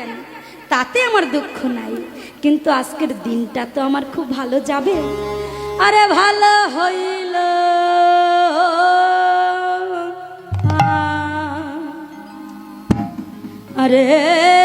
কেন? তাতে আমার দুঃখ নাই। কিন্তু আজকের দিনটা তো আমার খুব ভালো যাবে। আরে ভালো হইল। আরে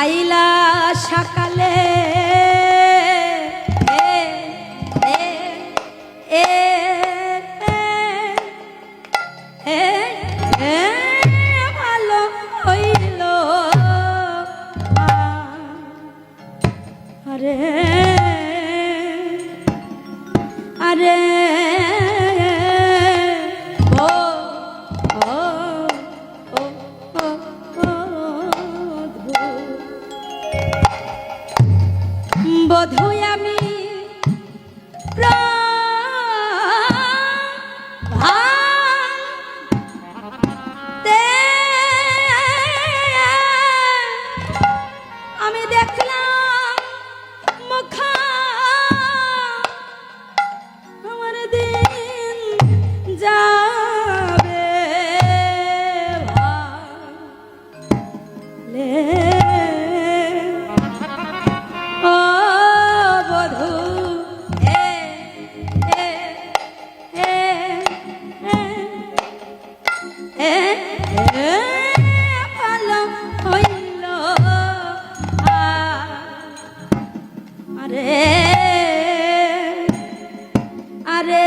আইলা সকালে। আরে আরে বোধ আমি প্রাণ আরে আরে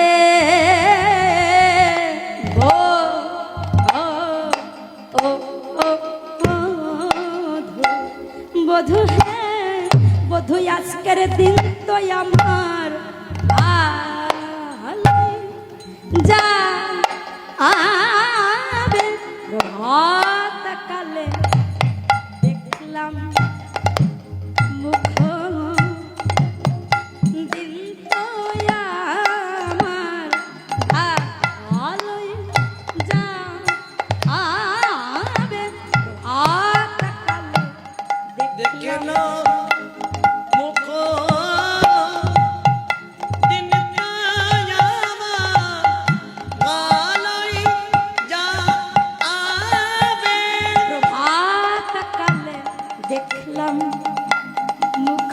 বধু হ্যাঁ বধু আজকের দিন তো আমার যা আ